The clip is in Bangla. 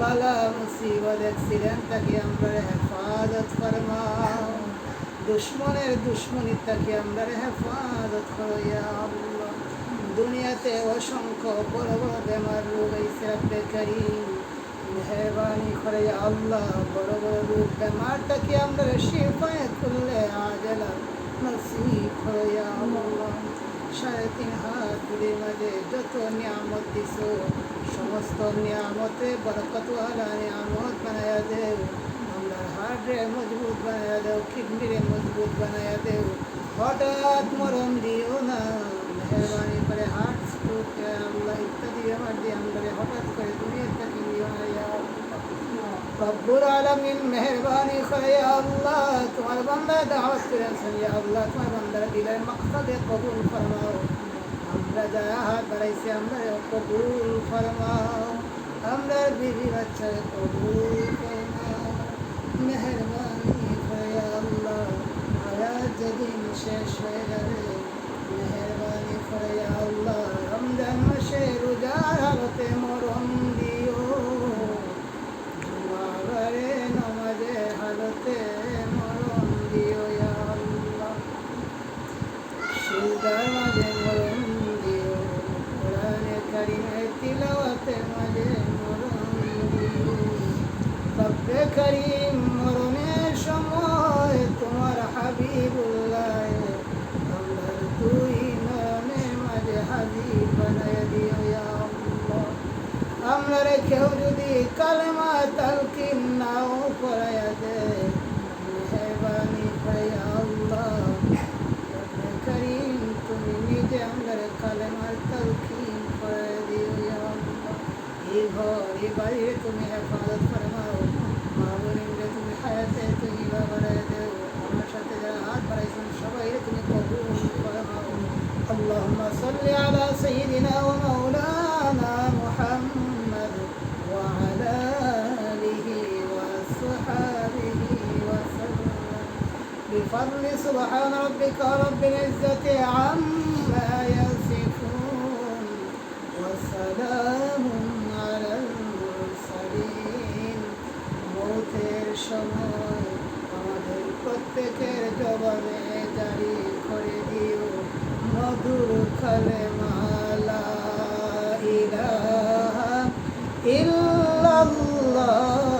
বালা মুসিবত অ্যাক্সিডেন্ট থেকে আমরা হেফাজত ফরমাও দুশ্মনের দুশ্মনী থেকে আমরা হেফাজত করো, ইয়া আল্লাহ। দুনিয়াতে অসংখ্য বড় বড় বেমার রোগ আইসে রব্বে করিম। মেহরবানি করে আল্লাহ, বড় বড় রোগ বেমারটাকে আমরা শিফায় খুললে আজলা নসিব করো, ইয়া আল্লাহ। সাড়ে তিন হাত মাঝে যত নিয়ামত দিছ সমস্ত নিয়ামতে বরকতওয়ালা নিয়ামত বানায়া দেও আমরা হার্টে মজবুত বানায়া দেও কিডনিরে মজবুত বানায়া দেও হঠাৎ মরম দিও না মেহরবানি করে হার্ট স্ট্রোক আল্লাহ ইত্যাদি আমার দিয়ে আমরা হঠাৎ করে দুনিয়া থেকে নিও না। রব্বুল আলমিন মেহরবানি করে আল্লাহ তোমার বান্দা দাওয়াত করেছেন আল্লাহ তোমার বান্দার দিলের মকসদে কবুল ফরমাও আমরা যারা হাত বাড়াইছি আমরা কবুল ফরমাও আমরা বিবি বাচ্চাকে কবুল ফরমাও মেহরবানি করে আল্লাহ আয়াত যেদিন শেষ হয়ে যাবে মেহরবানি করে আল্লাহ রমজান মাসে রোজার হালতে মরণ দিও জুমাবারে নামাজে হালতে মরণ দিও আল্লাহ সিজদার কোরআনে কারিমে মাঝে রব্বে করিম মরণের সময় তোমার হাবিবুল্লাহ আমরা দুই নয়নের মাঝে হাজির বানায় দিও আমরা কেউ যদি কালেমা তালকিন নাও পড়াইয়া দেয় বাড়িয়ে اللهم صل على سيدنا ومولانا محمد وعلى آله وصحابه وسلم. بفضل سبحان ربك رب العزة عما يصفون. وسلام প্রত্যেকের জবানে জারি করে দিও। মধুর খালে মালা ইরা ইল্লাল্লাহ।